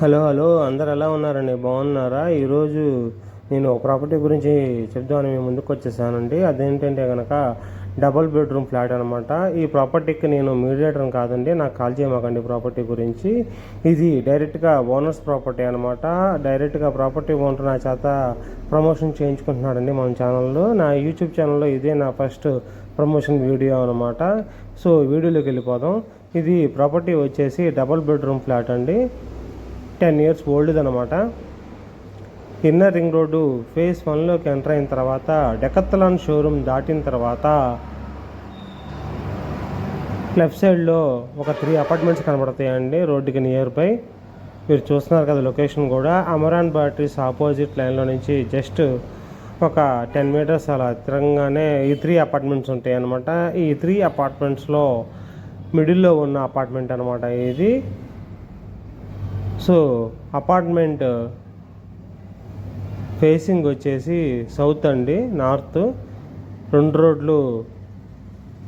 Hello hello అందరు ఎలా ఉన్నారండి? బాగున్నారా? ఈరోజు నేను ప్రాపర్టీ గురించి చెప్దామని మేము ముందుకు వచ్చేసానండి. అదేంటంటే కనుక డబుల్ బెడ్రూమ్ ఫ్లాట్ అనమాట ఈ ప్రాపర్టీకి నేను మీడియేటర్ కాదండి నాకు కాల్ చేయమాకండి ప్రాపర్టీ గురించి. ఇది డైరెక్ట్గా ఓనర్స్ ప్రాపర్టీ అనమాట డైరెక్ట్గా ప్రాపర్టీ ఓనర్ నా చేత ప్రమోషన్ చేయించుకుంటున్నాడండి మన ఛానల్లో. నా యూట్యూబ్ ఛానల్లో ఇదే నా ఫస్ట్ ప్రమోషన్ వీడియో అనమాట సో వీడియోలోకి వెళ్ళిపోదాం. ఇది ప్రాపర్టీ వచ్చేసి డబుల్ బెడ్రూమ్ ఫ్లాట్ అండి. టెన్ ఇయర్స్ ఓల్డ్ అనమాట ఇన్నర్ రింగ్ రోడ్డు ఫేస్ వన్లోకి ఎంటర్ అయిన తర్వాత డెకత్తలాన్ షోరూమ్ దాటిన తర్వాత లెఫ్ట్ సైడ్లో ఒక త్రీ అపార్ట్మెంట్స్ కనబడతాయండి రోడ్డుకి నియర్ బై మీరు చూస్తున్నారు కదా లొకేషన్ కూడా. అమరాన్ బ్యాటరీస్ ఆపోజిట్ లైన్లో నుంచి జస్ట్ ఒక టెన్ మీటర్స్ అలా తిరంగానే ఈ త్రీ అపార్ట్మెంట్స్ ఉంటాయి అనమాట ఈ త్రీ అపార్ట్మెంట్స్లో మిడిల్లో ఉన్న అపార్ట్మెంట్ అనమాట ఇది. సో అపార్ట్మెంట్ ఫేసింగ్ వచ్చేసి సౌత్ అండి నార్త్. రెండు రోడ్లు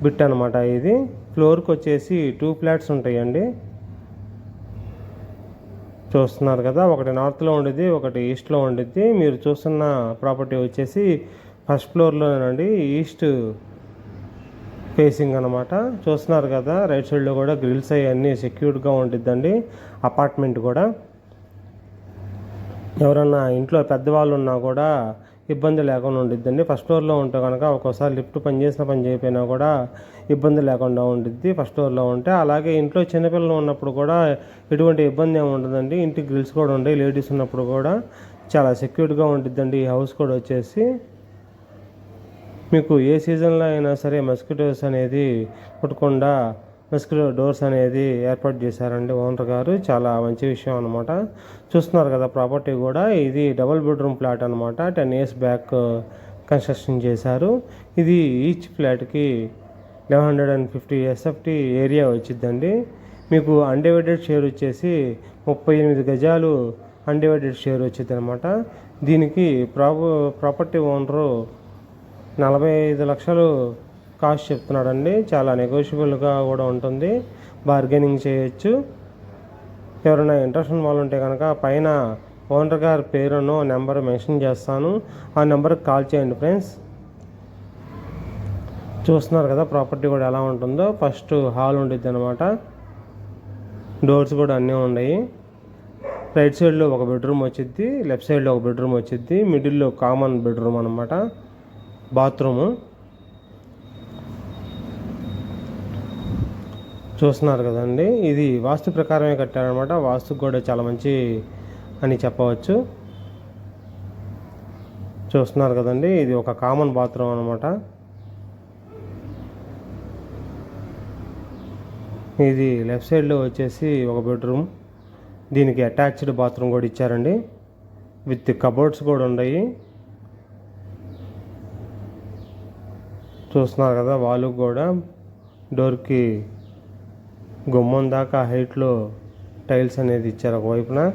బిట్ అనమాట ఇది. ఫ్లోర్కి వచ్చేసి టూ ఫ్లాట్స్ ఉంటాయండి. చూస్తున్నారు కదా ఒకటి నార్త్లో ఉండిద్ది ఒకటి ఈస్ట్లో ఉండిద్ది. మీరు చూస్తున్న ప్రాపర్టీ వచ్చేసి ఫస్ట్ ఫ్లోర్లోనండి ఈస్ట్ ఫేసింగ్ అనమాట చూస్తున్నారు కదా రైట్ సైడ్లో కూడా గ్రిల్స్ అవన్నీ సెక్యూర్డ్గా ఉంటుందండి అపార్ట్మెంట్ కూడా. ఎవరన్నా ఇంట్లో పెద్దవాళ్ళు ఉన్నా కూడా ఇబ్బంది లేకుండా ఉండిద్దండి. ఫస్ట్ ఫ్లోర్లో ఉంటే కనుక ఒక్కోసారి లిఫ్ట్ పని చేసిన పని చేయకపోయినా కూడా ఇబ్బంది లేకుండా ఉండిద్ది ఫస్ట్ ఫ్లోర్లో ఉంటే. అలాగే ఇంట్లో చిన్నపిల్లలు ఉన్నప్పుడు కూడా ఎటువంటి ఇబ్బంది ఏమి ఉండదండి. ఇంటికి గ్రిల్స్ కూడా ఉంటాయి. లేడీస్ ఉన్నప్పుడు కూడా చాలా సెక్యూర్డ్గా ఉండిద్దండి ఈ హౌస్ కూడా వచ్చేసి. మీకు ఏ సీజన్లో అయినా సరే మస్కిటోస్ అనేది కుట్టకుండా మస్కిటో డోర్స్ అనేది ఏర్పాటు చేశారండి ఓనర్ గారు. చాలా మంచి విషయం అనమాట చూస్తున్నారు కదా ప్రాపర్టీ కూడా. ఇది డబుల్ బెడ్రూమ్ ఫ్లాట్ అనమాట టెన్ ఇయర్స్ బ్యాక్ కన్స్ట్రక్షన్ చేశారు. ఇది ఈచ్ ఫ్లాట్కి eleven hundred and fifty SFT area వచ్చిందండి మీకు అన్డివైడెడ్ షేర్ వచ్చేసి ముప్పై ఎనిమిది గజాలు అన్డివైడెడ్ షేర్ వచ్చింది అనమాట దీనికి ప్రాప ప్రాపర్టీ ఓనరు నలభై ఐదు లక్షలు కాస్ట్ చెప్తున్నాడండి. చాలా నెగోషియబుల్గా కూడా ఉంటుంది. బార్గెనింగ్ చేయొచ్చు. ఎవరైనా ఇంట్రెస్ట్ ఉన్న వాళ్ళు ఉంటే కనుక పైన ఓనర్ గారి పేరును నెంబర్ మెన్షన్ చేస్తాను. ఆ నెంబర్కి కాల్ చేయండి ఫ్రెండ్స్ చూస్తున్నారు కదా ప్రాపర్టీ కూడా ఎలా ఉంటుందో. ఫస్ట్ హాల్ ఉండిద్ది అనమాట డోర్స్ కూడా అన్నీ ఉన్నాయి. రైట్ సైడ్లో ఒక బెడ్రూమ్ వచ్చిద్ది. లెఫ్ట్ సైడ్లో ఒక బెడ్రూమ్ వచ్చిద్ది. మిడిల్లో కామన్ బెడ్రూమ్ అనమాట బాత్రూము చూస్తున్నారు కదండి. ఇది వాస్తు ప్రకారమే కట్టారనమాట వాస్తు కూడా చాలా మంచి అని చెప్పవచ్చు. చూస్తున్నారు కదండి. ఇది ఒక కామన్ బాత్రూమ్ అనమాట ఇది లెఫ్ట్ సైడ్లో వచ్చేసి ఒక బెడ్రూమ్ దీనికి అటాచ్డ్ బాత్రూమ్ కూడా ఇచ్చారండి. విత్ కబోర్డ్స్ కూడా ఉన్నాయి. చూస్తున్నారు కదా వాళ్ళు కూడా. డోర్కి గుమ్మం దాకా హైట్లో టైల్స్ అనేది ఇచ్చారు ఒకవైపున.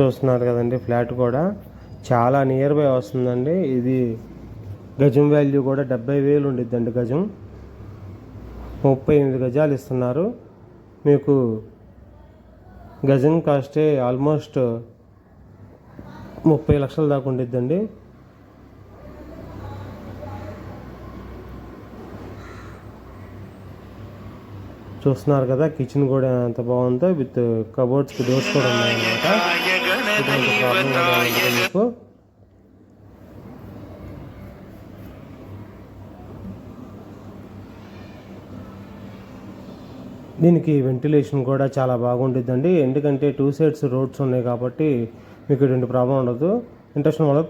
చూస్తున్నారు కదండి ఫ్లాట్ కూడా. చాలా నియర్ బై వస్తుందండి. ఇది గజం వాల్యూ కూడా డెబ్బై వేలు ఉండిద్దండి గజం. ముప్పై ఎనిమిది గజాలు ఇస్తున్నారు. మీకు గజం కాస్టే ఆల్మోస్ట్ ముప్పై లక్షల దాకా ఉండిద్దండి. చూస్తున్నారు కదా కిచెన్ కూడా ఎంత బాగుందో. విత్ కబోర్డ్స్ డోర్స్ కూడా ఉన్నాయన్నమాట. ఎటువంటి ప్రాబ్లం మీకు దీనికి వెంటిలేషన్ కూడా చాలా బాగుంటుందండి ఎందుకంటే టూ సైడ్స్ రోడ్స్ ఉన్నాయి కాబట్టి మీకు ఎటువంటి ప్రాబ్లం ఉండదు. ఇంట్రెస్ట్ వాళ్ళకి